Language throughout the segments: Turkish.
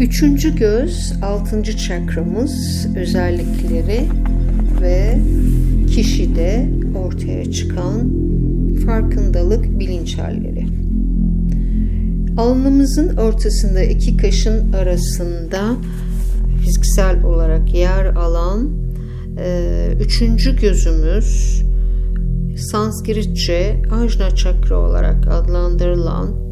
Üçüncü göz, altıncı çakramız özellikleri ve kişide ortaya çıkan farkındalık bilinç halleri. Alnımızın ortasında iki kaşın arasında fiziksel olarak yer alan e, üçüncü gözümüz Sanskritçe Ajna çakra olarak adlandırılan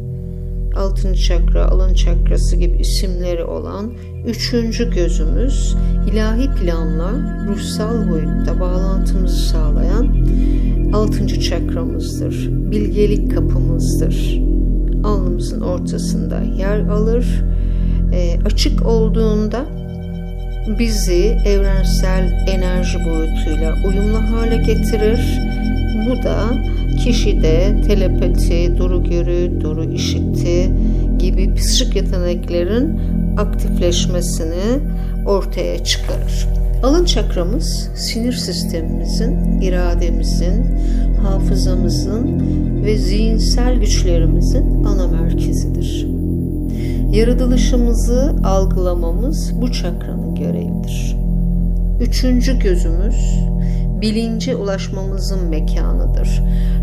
altıncı çakra, alın çakrası gibi isimleri olan üçüncü gözümüz ilahi planla ruhsal boyutta bağlantımızı sağlayan altıncı çakramızdır. Bilgelik kapımızdır. Alnımızın ortasında yer alır. E, açık olduğunda bizi evrensel enerji boyutuyla uyumlu hale getirir. Bu da kişide telepati, duru görü, duru işitti gibi psikik yeteneklerin aktifleşmesini ortaya çıkarır. Alın çakramız sinir sistemimizin, irademizin, hafızamızın ve zihinsel güçlerimizin ana merkezidir. Yaratılışımızı algılamamız bu çakranın görevidir. Üçüncü gözümüz bilince ulaşmamızın mekanıdır.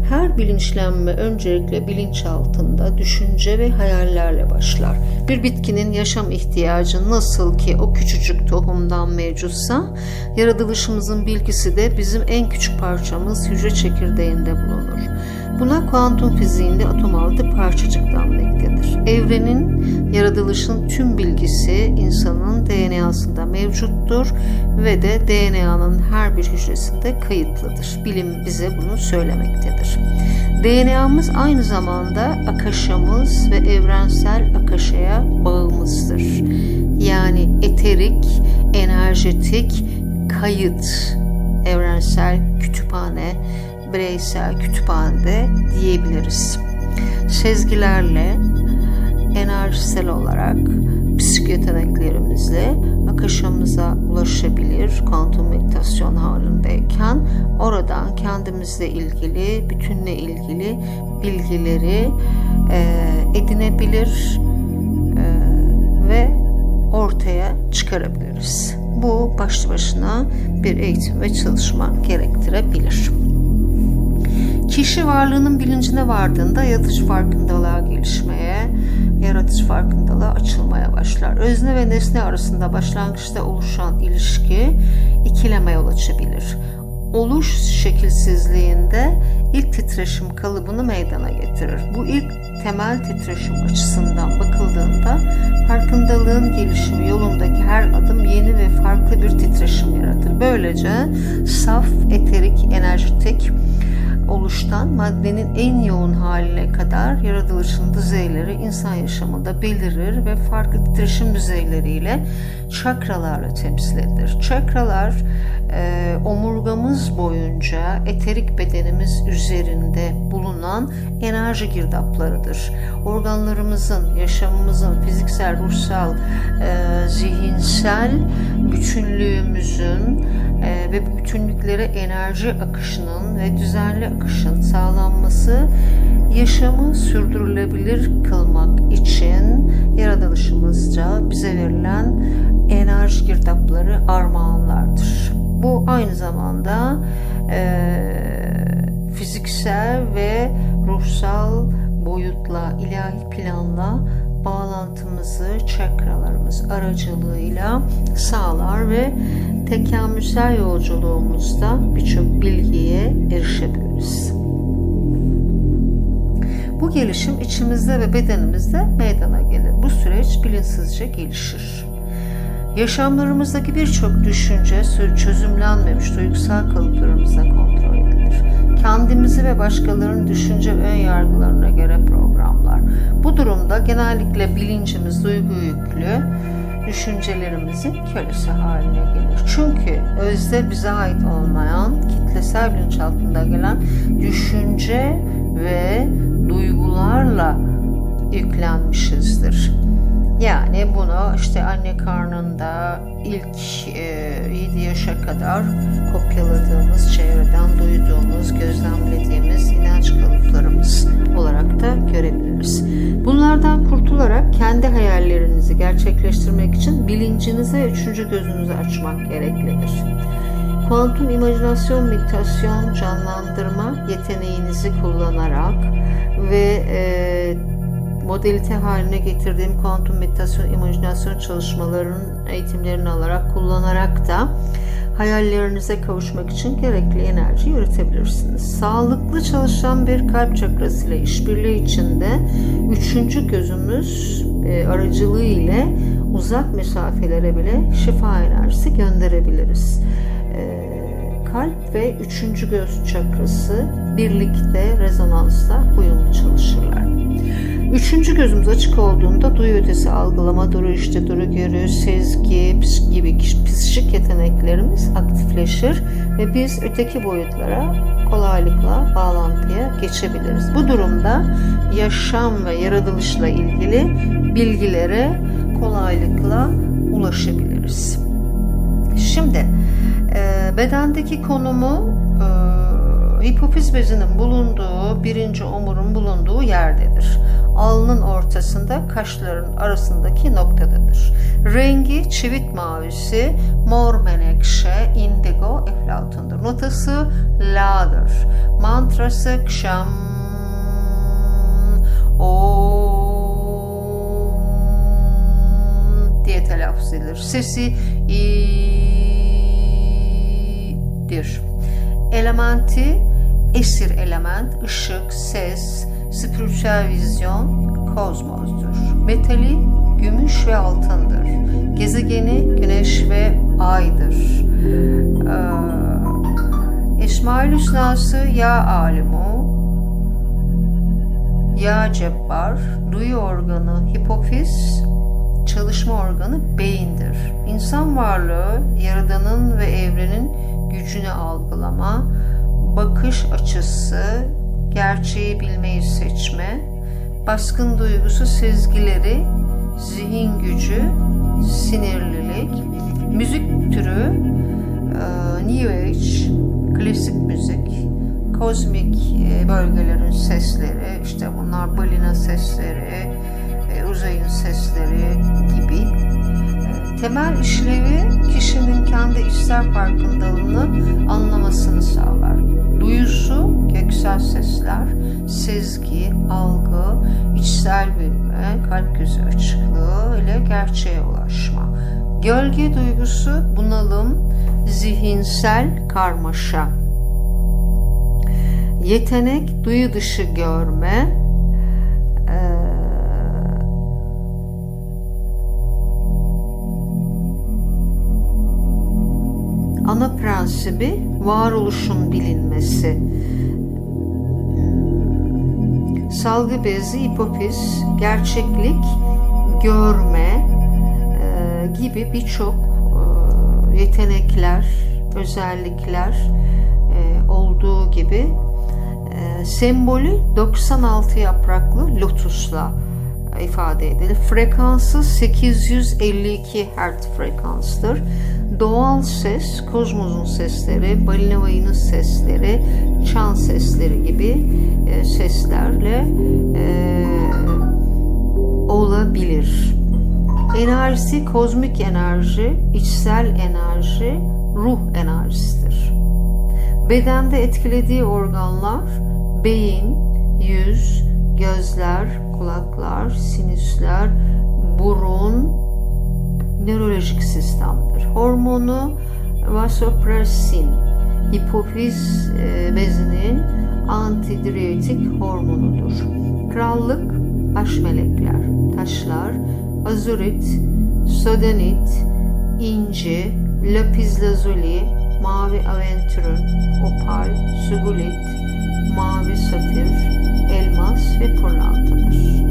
Her bilinçlenme öncelikle bilinç altında düşünce ve hayallerle başlar. Bir bitkinin yaşam ihtiyacı nasıl ki o küçücük tohumdan mevcutsa, yaratılışımızın bilgisi de bizim en küçük parçamız hücre çekirdeğinde bulunur. Buna kuantum fiziğinde atom altı parçacık denmektedir. Evrenin, yaratılışın tüm bilgisi insanın DNA'sında mevcuttur ve de DNA'nın her bir hücresinde kayıtlıdır. Bilim bize bunu söylemektedir. DNA'mız aynı zamanda akaşamız ve evrensel akaşaya bağımızdır. Yani eterik, enerjetik, kayıt, evrensel kütüphane, bireysel kütüphanede diyebiliriz. Sezgilerle, enerjisel olarak psik akışımıza ulaşabilir kuantum meditasyon halindeyken oradan kendimizle ilgili, bütünle ilgili bilgileri e, edinebilir e, ve ortaya çıkarabiliriz. Bu başlı başına bir eğitim ve çalışma gerektirebilir. Kişi varlığının bilincine vardığında yaratıcı farkındalığa gelişmeye, yaratıcı farkındalığa açılmaya başlar. Özne ve nesne arasında başlangıçta oluşan ilişki ikileme yol açabilir. Oluş şekilsizliğinde ilk titreşim kalıbını meydana getirir. Bu ilk temel titreşim açısından bakıldığında farkındalığın gelişimi yolundaki her adım yeni ve farklı bir titreşim yaratır. Böylece saf, eterik, enerjitik, oluştan maddenin en yoğun haline kadar yaratılışın düzeyleri insan yaşamında belirir ve farklı titreşim düzeyleriyle çakralarla temsil edilir. Çakralar e, omurgamız boyunca eterik bedenimiz üzerinde bulunan enerji girdaplarıdır. Organlarımızın, yaşamımızın fiziksel, ruhsal, e, zihinsel bütünlüğümüzün e, ve bu bütünlüklere enerji akışının ve düzenli akışın sağlanması yaşamı sürdürülebilir kılmak için yaratılışımızca bize verilen enerji girdapları armağanlardır. Bu aynı zamanda e, fiziksel ve ruhsal boyutla, ilahi planla bağlantımızı çakralarımız aracılığıyla sağlar ve tekamülsel yolculuğumuzda birçok bilgiye erişebiliriz. Bu gelişim içimizde ve bedenimizde meydana gelir. Bu süreç bilinçsizce gelişir. Yaşamlarımızdaki birçok düşünce çözümlenmemiş duygusal kalıplarımızla kontrol. Kendimizi ve başkalarının düşünce ön yargılarına göre programlar. Bu durumda genellikle bilincimiz duygu yüklü, düşüncelerimizin kölesi haline gelir. Çünkü özde bize ait olmayan, kitlesel bilinç altında gelen düşünce ve duygularla yüklenmişizdir. Yani bunu işte anne karnında ilk e, 7 yaşa kadar kopyaladığımız, çevreden duyduğumuz, gözlemlediğimiz inanç kalıplarımız olarak da görebiliriz. Bunlardan kurtularak kendi hayallerinizi gerçekleştirmek için bilincinize üçüncü gözünüzü açmak gereklidir. Kuantum imajinasyon meditasyon canlandırma yeteneğinizi kullanarak ve e, modalite haline getirdiğim kuantum meditasyon imajinasyon çalışmalarının eğitimlerini alarak kullanarak da hayallerinize kavuşmak için gerekli enerji üretebilirsiniz. Sağlıklı çalışan bir kalp çakrası ile işbirliği içinde üçüncü gözümüz e, aracılığı ile uzak mesafelere bile şifa enerjisi gönderebiliriz. E, kalp ve üçüncü göz çakrası birlikte rezonansta uyumlu çalışırlar. Üçüncü gözümüz açık olduğunda duyu ötesi algılama, duru işte, duru görü, sezgi gibi psikik yeteneklerimiz aktifleşir ve biz öteki boyutlara kolaylıkla bağlantıya geçebiliriz. Bu durumda yaşam ve yaratılışla ilgili bilgilere kolaylıkla ulaşabiliriz. Şimdi bedendeki konumu hipofiz bezinin bulunduğu birinci omurun bulunduğu yerdedir alnın ortasında kaşların arasındaki noktadadır. Rengi çivit mavisi, mor menekşe, indigo, eflatundur. Notası la'dır. Mantrası kşam om diye telaffuz edilir. Sesi i'dir. Elementi esir element, ışık, ses, spiritüel vizyon kozmosdur. Metali gümüş ve altındır. Gezegeni güneş ve aydır. Ee, İsmail Hüsnası ya alimu, ya cebbar, duyu organı hipofiz, çalışma organı beyindir. İnsan varlığı yaradanın ve evrenin gücünü algılama, bakış açısı, gerçeği bilmeyi seçme, baskın duygusu sezgileri, zihin gücü, sinirlilik, müzik türü, e, New Age, klasik müzik, kozmik e, bölgelerin sesleri, işte bunlar balina sesleri, e, uzayın sesleri gibi. Temel işlevi kişinin kendi içsel farkındalığını sesler, sezgi, algı, içsel bilme, kalp gözü açıklığı ile gerçeğe ulaşma. Gölge duygusu, bunalım, zihinsel karmaşa. Yetenek, duyu dışı görme, ana prensibi varoluşun bilinmesi. Salgı bezi, hipofiz, gerçeklik, görme e, gibi birçok e, yetenekler, özellikler e, olduğu gibi e, sembolü 96 yapraklı lotusla ifade edilir. Frekansı 852 Hz frekanstır. Doğal ses, kozmosun sesleri, balina sesleri, çan sesleri gibi e, seslerle e, olabilir. Enerjisi kozmik enerji, içsel enerji, ruh enerjisidir. Bedende etkilediği organlar beyin, yüz, gözler, kulaklar, sinüsler, burun, nörolojik sistemdir. Hormonu vasopressin, hipofiz e, bezinin antidiüretik hormonudur. Krallık, baş melekler, taşlar, azurit, sodanit, inci, lapis lazuli, mavi aventurun, opal, sugulit, mavi safir, elmas ve pırlantadır.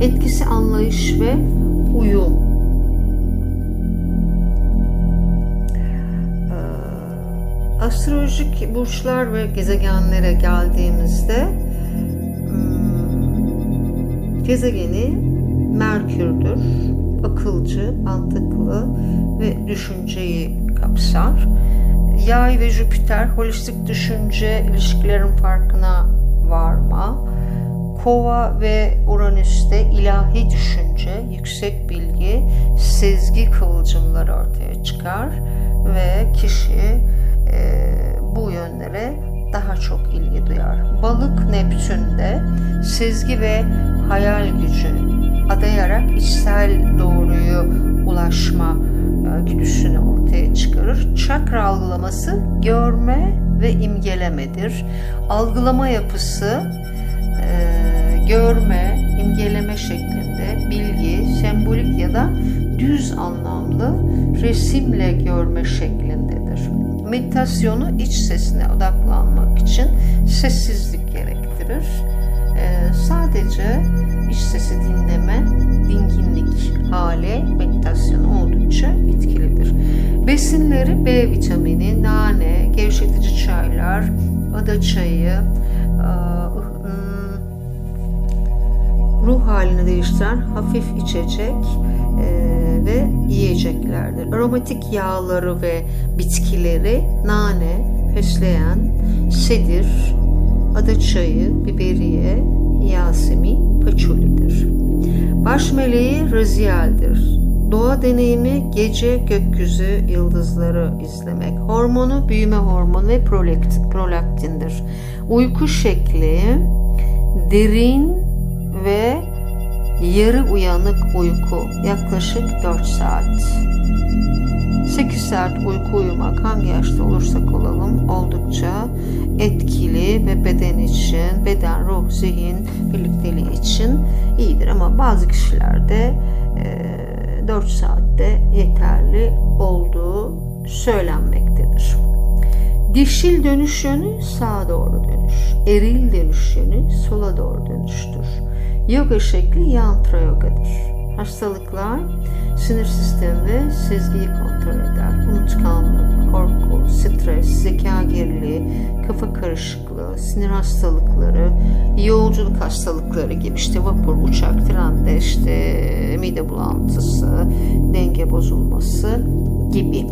Etkisi anlayış ve uyum. Astrolojik burçlar ve gezegenlere geldiğimizde hmm, gezegeni Merkür'dür. Akılcı, mantıklı ve düşünceyi kapsar. Yay ve Jüpiter holistik düşünce ilişkilerin farkına varma, Kova ve Uranüs'te ilahi düşünce, yüksek bilgi, sezgi kıvılcımları ortaya çıkar ve kişi bu yönlere daha çok ilgi duyar. Balık Neptün'de sezgi ve hayal gücü adayarak içsel doğruyu ulaşma e, güdüsünü ortaya çıkarır. Çakra algılaması görme ve imgelemedir. Algılama yapısı e, görme, imgeleme şeklinde bilgi, sembolik ya da düz anlamlı resimle görme şeklindedir. Meditasyonu iç sesine odaklanmak için sessizlik gerektirir. E, sadece iç sesi dinleme, dinginlik hali meditasyon oldukça etkilidir. Besinleri B vitamini, nane, gevşetici çaylar, ada çayı, ruh halini değiştiren hafif içecek ve yiyeceklerdir. Aromatik yağları ve bitkileri nane, fesleğen, sedir, ada çayı, biberiye, yasemin, paçulidir. Baş meleği Raziel'dir. Doğa deneyimi gece gökyüzü yıldızları izlemek. Hormonu büyüme hormonu ve prolaktindir. Uyku şekli derin ve yarı uyanık uyku yaklaşık 4 saat. 8 saat uyku uyumak hangi yaşta olursak olalım oldukça etkili ve beden için, beden, ruh, zihin birlikteliği için iyidir. Ama bazı kişilerde e, 4 saatte yeterli olduğu söylenmektedir. Dişil dönüş yönü sağa doğru dönüş. Eril dönüş yönü sola doğru dönüştür. Yoga şekli yantra yogadır. Hastalıklar sinir sistemi ve sezgiyi kontrol eder. Unutkanlık, korku, stres, zeka geriliği, kafa karışıklığı, sinir hastalıkları, yolculuk hastalıkları gibi işte vapur, uçak, trende işte mide bulantısı, denge bozulması gibi.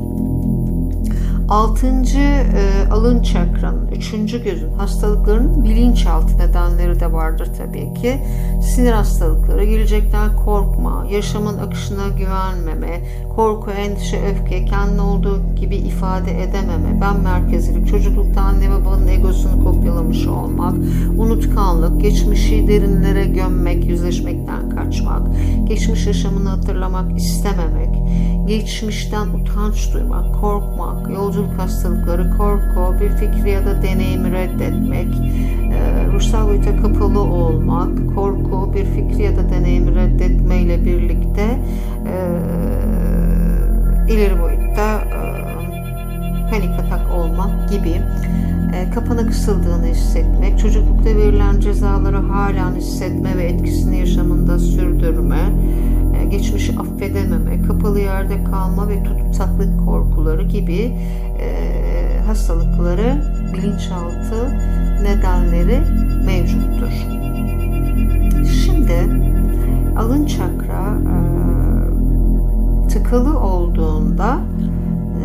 Altıncı e, alın çakranın, üçüncü gözün hastalıklarının bilinçaltı nedenleri de vardır tabii ki. Sinir hastalıkları, gelecekten korkma, yaşamın akışına güvenmeme, korku, endişe, öfke, kendi olduğu gibi ifade edememe, ben merkezlilik, çocuklukta anne babanın egosunu kopyalamış olmak, unutkanlık, geçmişi derinlere gömmek, yüzleşmekten kaçmak, geçmiş yaşamını hatırlamak istememek, geçmişten utanç duymak, korkmak, yolculuk hastalıkları, korku, bir fikri ya da deneyimi reddetmek, e, ruhsal boyuta kapalı olmak, korku, bir fikri ya da deneyimi reddetmeyle birlikte e, ileri boyutta e, panik atak olmak gibi kapana kısıldığını hissetmek, çocuklukta verilen cezaları halen hissetme ve etkisini yaşamında sürdürme, geçmişi affedememe, kapalı yerde kalma ve tutsaklık korkuları gibi e, hastalıkları bilinçaltı nedenleri mevcuttur. Şimdi alın çakra e, tıkalı olduğunda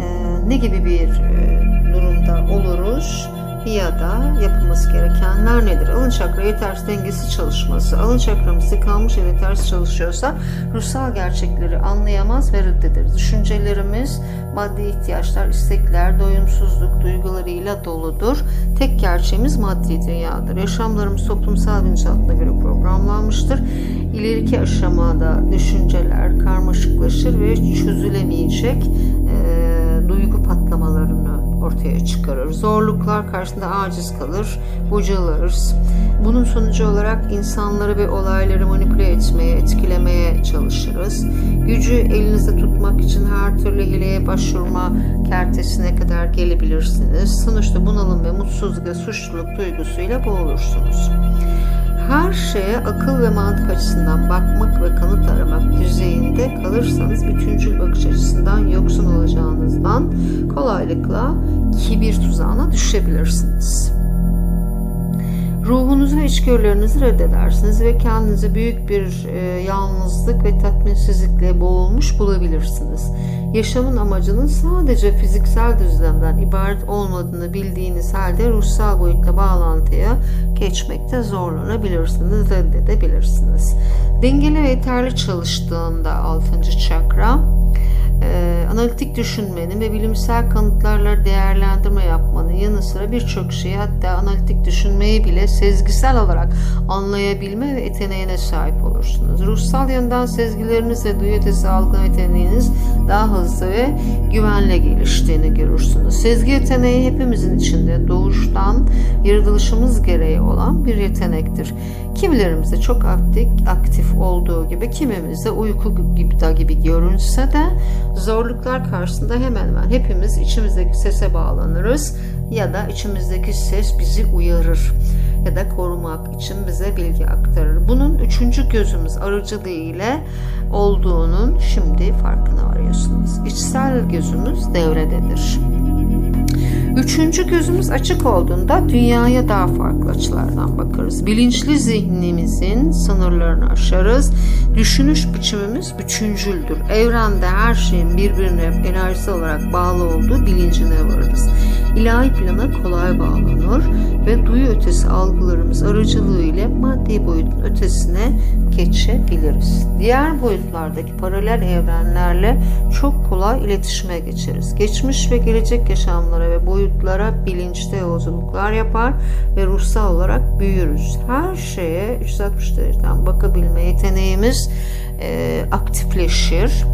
e, ne gibi bir e, durumda oluruz? Ya da yapılması gerekenler nedir? Alın çakra yetersiz dengesi çalışması. Alın çakramız tıkanmış ve ters çalışıyorsa ruhsal gerçekleri anlayamaz ve reddederiz. Düşüncelerimiz, maddi ihtiyaçlar, istekler, doyumsuzluk duygularıyla doludur. Tek gerçeğimiz maddi dünyadır. Yaşamlarımız toplumsal bilinçaltına göre programlanmıştır. İleriki aşamada düşünceler karmaşıklaşır ve çözülemeyecek e, duygu patlamalarını ortaya çıkarır. Zorluklar karşısında aciz kalır, bocalarız. Bunun sonucu olarak insanları ve olayları manipüle etmeye, etkilemeye çalışırız. Gücü elinizde tutmak için her türlü hileye başvurma kertesine kadar gelebilirsiniz. Sonuçta bunalım ve mutsuzluk ve suçluluk duygusuyla boğulursunuz her şeye akıl ve mantık açısından bakmak ve kanıt aramak düzeyinde kalırsanız bütüncül bakış açısından yoksun olacağınızdan kolaylıkla kibir tuzağına düşebilirsiniz. Ruhunuzu ve içgörülerinizi reddedersiniz ve kendinizi büyük bir e, yalnızlık ve tatminsizlikle boğulmuş bulabilirsiniz. Yaşamın amacının sadece fiziksel düzlemden ibaret olmadığını bildiğiniz halde ruhsal boyutla bağlantıya geçmekte zorlanabilirsiniz, reddedebilirsiniz. Dengeli ve yeterli çalıştığında 6. çakra e, analitik düşünmenin ve bilimsel kanıtlarla değerlendirme yapmanın yanı sıra birçok şeyi hatta analitik düşünmeyi bile sezgisel olarak anlayabilme ve yeteneğine sahip olursunuz. Ruhsal yönden sezgileriniz ve duyu ötesi algılama yeteneğiniz daha hızlı ve güvenle geliştiğini görürsünüz. Sezgi yeteneği hepimizin içinde doğuştan yaratılışımız gereği olan bir yetenektir. Kimilerimizde çok aktif, aktif olduğu gibi kimimizde uyku gibi, gibi görünse de zorluklar karşısında hemen hemen hepimiz içimizdeki sese bağlanırız ya da içimizdeki ses bizi uyarır ya da korumak için bize bilgi aktarır. Bunun üçüncü gözümüz aracılığı ile olduğunun şimdi farkına varıyorsunuz. İçsel gözümüz devrededir. Üçüncü gözümüz açık olduğunda dünyaya daha farklı açılardan bakarız. Bilinçli zihnimizin sınırlarını aşarız. Düşünüş biçimimiz bütüncüldür. Evrende her şeyin birbirine enerjisi olarak bağlı olduğu bilincine varırız. İlahi plana kolay bağlanır ve duyu ötesi algılarımız aracılığı ile maddi boyutun ötesine geçebiliriz. Diğer boyutlardaki paralel evrenlerle çok kolay iletişime geçeriz. Geçmiş ve gelecek yaşamlara ve boyutlara bilinçte yolculuklar yapar ve ruhsal olarak büyürüz. Her şeye 360 dereceden bakabilme yeteneğimiz e, aktifleşir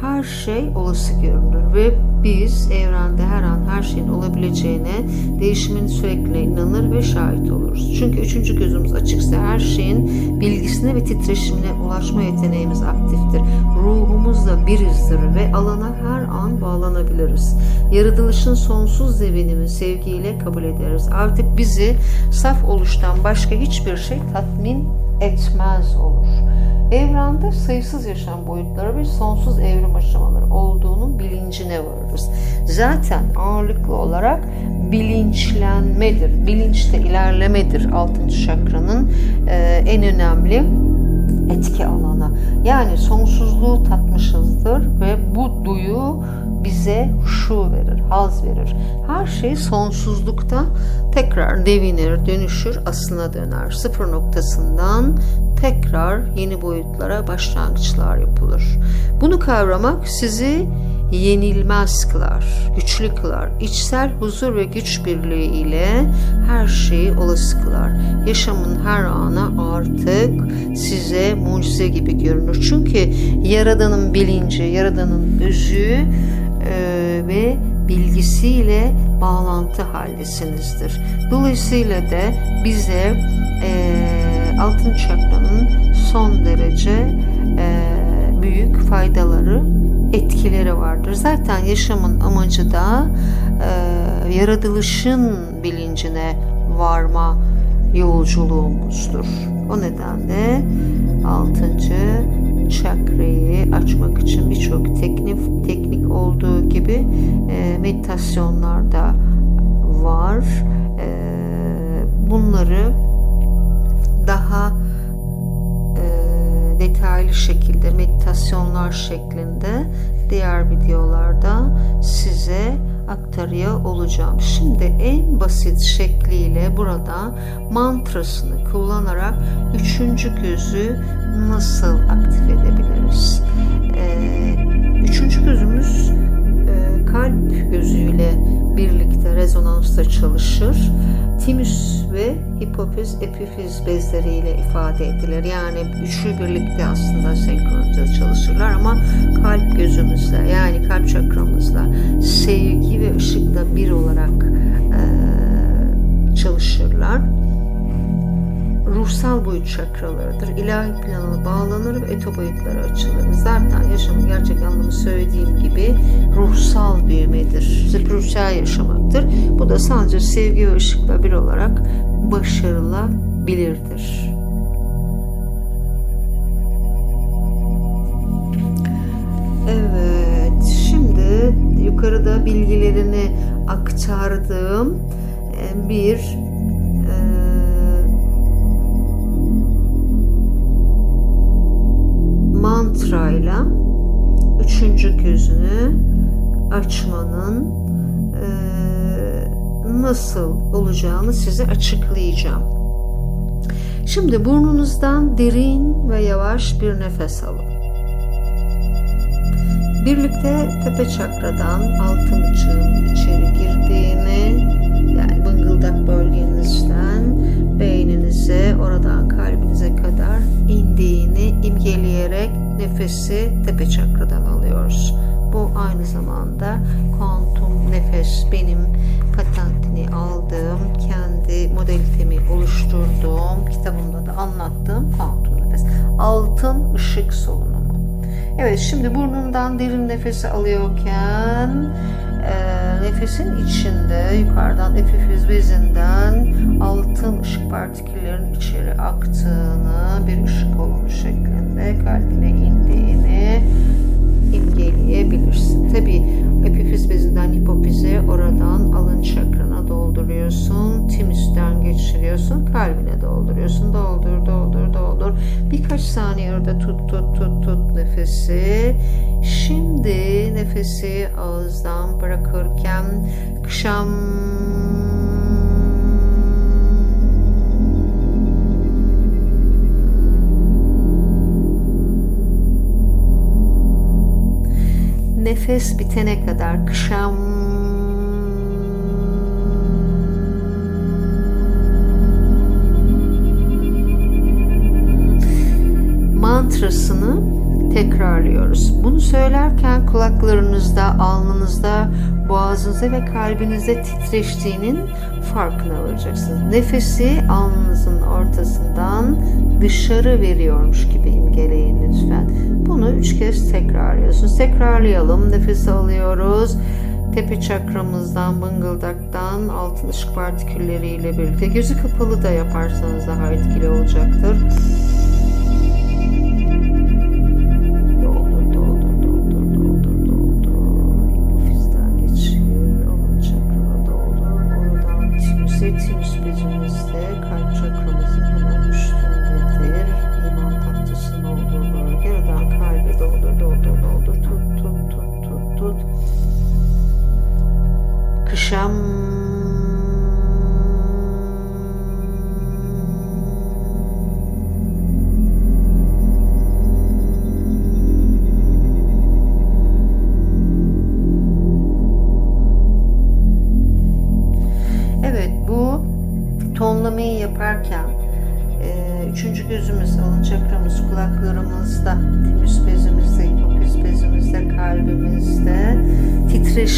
her şey olası görünür ve biz evrende her an her şeyin olabileceğine, değişimin sürekli inanır ve şahit oluruz. Çünkü üçüncü gözümüz açıksa her şeyin bilgisine ve titreşimine ulaşma yeteneğimiz aktiftir. Ruhumuzla birizdir ve alana her an bağlanabiliriz. Yaratılışın sonsuz zeminini sevgiyle kabul ederiz. Artık bizi saf oluştan başka hiçbir şey tatmin etmez olur. Evrende sayısız yaşam boyutları ve sonsuz evrim aşamaları olduğunun bilincine varırız. Zaten ağırlıklı olarak bilinçlenmedir, bilinçte ilerlemedir altıncı çakranın e, en önemli etki alanı. Yani sonsuzluğu tatmışızdır ve bu duyu bize huşu verir, haz verir. Her şey sonsuzlukta tekrar devinir, dönüşür, aslına döner. Sıfır noktasından tekrar yeni boyutlara başlangıçlar yapılır. Bunu kavramak sizi yenilmez kılar, güçlü kılar. İçsel huzur ve güç birliği ile her şeyi olası kılar. Yaşamın her anı artık size mucize gibi görünür. Çünkü Yaradan'ın bilinci, Yaradan'ın özü e, ve bilgisiyle bağlantı haldesinizdir. Dolayısıyla da bize e, altın çakranın son derece e, büyük faydaları, etkileri vardır. Zaten yaşamın amacı da e, yaratılışın bilincine varma yolculuğumuzdur. O nedenle altıncı çakrayı açmak için birçok teknik teknik olduğu gibi e, meditasyonlarda var. E, bunları daha e, detaylı şekilde meditasyonlar şeklinde diğer videolarda size aktarıyor olacağım. Şimdi en basit şekliyle burada mantrasını kullanarak üçüncü gözü nasıl aktif edebiliriz? Ee, üçüncü gözümüz e, kalp gözüyle birlikte rezonansta çalışır. Timus ve hipofiz epifiz bezleriyle ifade edilir. Yani üçlü birlikte aslında senkronize çalışırlar ama kalp gözümüzle yani kalp çakramızla sevgi ve ışıkla bir olarak e, çalışırlar ruhsal boyut çakralarıdır. İlahi planına bağlanır ve eto boyutları açılır. Zaten yaşamın gerçek anlamı söylediğim gibi ruhsal büyümedir. Spiritüel yaşamaktır. Bu da sadece sevgi ve ışıkla bir olarak başarılabilirdir. Evet, şimdi yukarıda bilgilerini aktardığım e, bir mantrayla üçüncü gözünü açmanın e, nasıl olacağını size açıklayacağım. Şimdi burnunuzdan derin ve yavaş bir nefes alın. Birlikte tepe çakradan altın ışığın içeri girdiğini yani bıngıldak bölgenizden beyninize oradan kalbinize kadar indiğini imgeleyerek nefesi tepe çakradan alıyoruz. Bu aynı zamanda kuantum nefes benim patentini aldığım, kendi modalitemi oluşturduğum, kitabımda da anlattığım kuantum nefes. Altın ışık solunumu. Evet şimdi burnundan derin nefesi alıyorken e, nefesin içinde yukarıdan epifiz bezinden altın ışık partiküllerin içeri aktığını bir ışık kolonu şeklinde kalbine indiğini imgeleyebilirsin. Tabi epifiz bezinden hipofize oradan alın çakrına dolduruyorsun. Timus'ten geçiriyorsun. Kalbine dolduruyorsun. Doldur, doldur, doldur. Birkaç saniye orada tut, tut, tut, tut nefesi. Şimdi nefesi ağızdan bırakırken kışam nefes bitene kadar kışam mantrasını tekrarlıyoruz. Bunu söylerken kulaklarınızda, alnınızda, boğazınızda ve kalbinizde titreştiğinin farkına varacaksınız. Nefesi alnınızın ortasından dışarı veriyormuş gibi imgeleyin lütfen. Bunu üç kez tekrarlıyorsunuz. Tekrarlayalım. Nefes alıyoruz. Tepe çakramızdan, bıngıldaktan altın ışık partikülleriyle birlikte gözü kapalı da yaparsanız daha etkili olacaktır.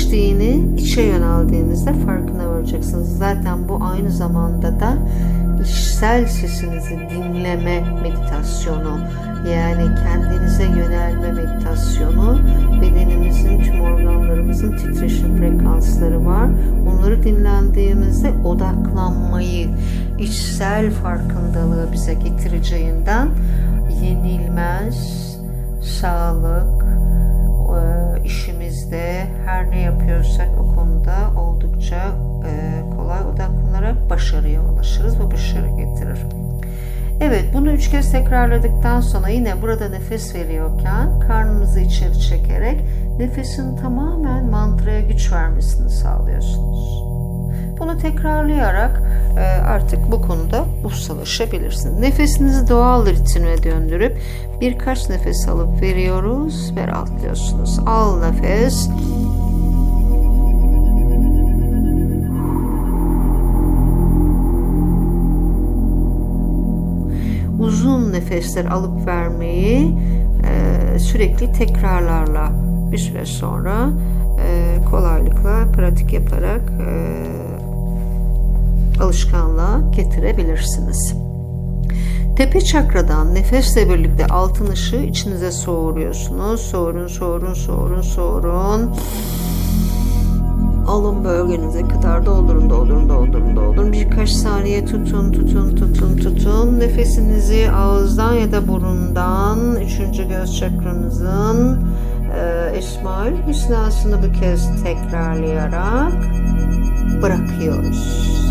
Titreştiğini içe yöneldiğinizde farkına varacaksınız. Zaten bu aynı zamanda da içsel sesinizi dinleme meditasyonu yani kendinize yönelme meditasyonu bedenimizin tüm organlarımızın titreşim frekansları var. Onları dinlendiğimizde odaklanmayı, içsel farkındalığı bize getireceğinden yenilmez sağlık, e, işimizde her ne yapıyorsak o konuda oldukça e, kolay odaklanarak başarıya ulaşırız ve başarı getirir. Evet bunu üç kez tekrarladıktan sonra yine burada nefes veriyorken karnınızı içeri çekerek nefesin tamamen mantraya güç vermesini sağlıyorsunuz. Bunu tekrarlayarak e, artık bu konuda ustalaşabilirsiniz. Nefesinizi doğal ritme döndürüp birkaç nefes alıp veriyoruz ve rahatlıyorsunuz. Al nefes. Uzun nefesler alıp vermeyi e, sürekli tekrarlarla bir süre sonra e, kolaylıkla pratik yaparak alışkanlığa getirebilirsiniz. Tepe çakradan nefesle birlikte altın ışığı içinize soğuruyorsunuz. Soğurun, soğurun, soğurun, soğurun. Alın bölgenize kadar doldurun, doldurun, doldurun, doldurun. Birkaç saniye tutun, tutun, tutun, tutun. Nefesinizi ağızdan ya da burundan, üçüncü göz çakranızın e, İsmail hüsnasını bir kez tekrarlayarak bırakıyoruz.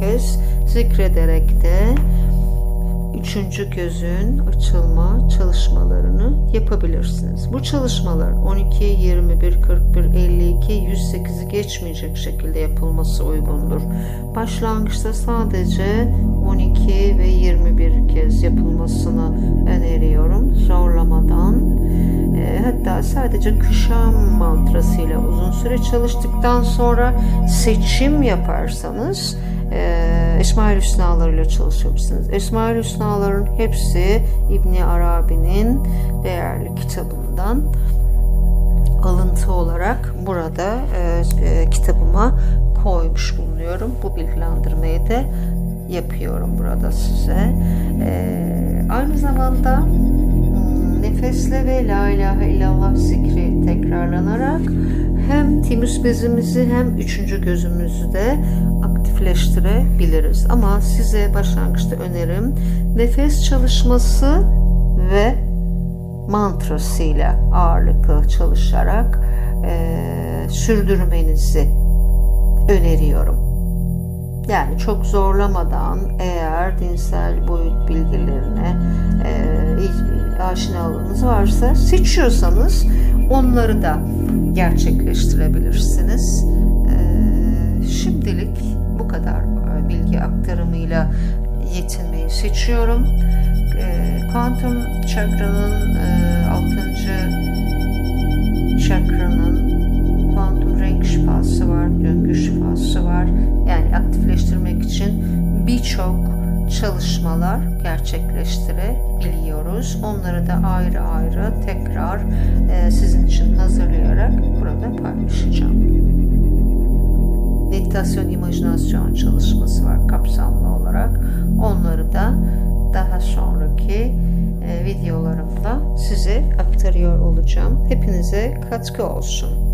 Kez zikrederek de üçüncü gözün açılma çalışmalarını yapabilirsiniz. Bu çalışmalar 12, 21, 41, 52, 108'i geçmeyecek şekilde yapılması uygundur. Başlangıçta sadece 12 ve 21 kez yapılmasını öneriyorum zorlamadan. E, hatta sadece kışam mantrasıyla uzun süre çalıştıktan sonra seçim yaparsanız e, Esma-ül Hüsnalarıyla çalışabilirsiniz. Esma-ül Hüsnaların hepsi İbni Arabi'nin değerli kitabından alıntı olarak burada e, e, kitabıma koymuş bulunuyorum. Bu bilgilendirmeyi de yapıyorum burada size. E, aynı zamanda hmm, nefesle ve la ilahe illallah zikri tekrarlanarak hem timüs bezimizi hem üçüncü gözümüzü de aktifleştirebiliriz. Ama size başlangıçta önerim nefes çalışması ve mantrasıyla ağırlıklı çalışarak e, sürdürmenizi öneriyorum. Yani çok zorlamadan eğer dinsel boyut bilgilerine e, aşinalığınız varsa seçiyorsanız onları da gerçekleştirebilirsiniz. E, şimdilik bu kadar e, bilgi aktarımıyla yetinmeyi seçiyorum. E, Kuantum çakranın e, 6. çakranın kuantum renk şifası var, döngü şifası var. Yani aktifleştirmek için birçok çalışmalar gerçekleştirebiliyoruz. Onları da ayrı ayrı tekrar e, sizin için hazırlayarak burada paylaşacağım. Meditasyon, imajinasyon çalışması var kapsamlı olarak. Onları da daha sonraki e, videolarımda size aktarıyor olacağım. Hepinize katkı olsun.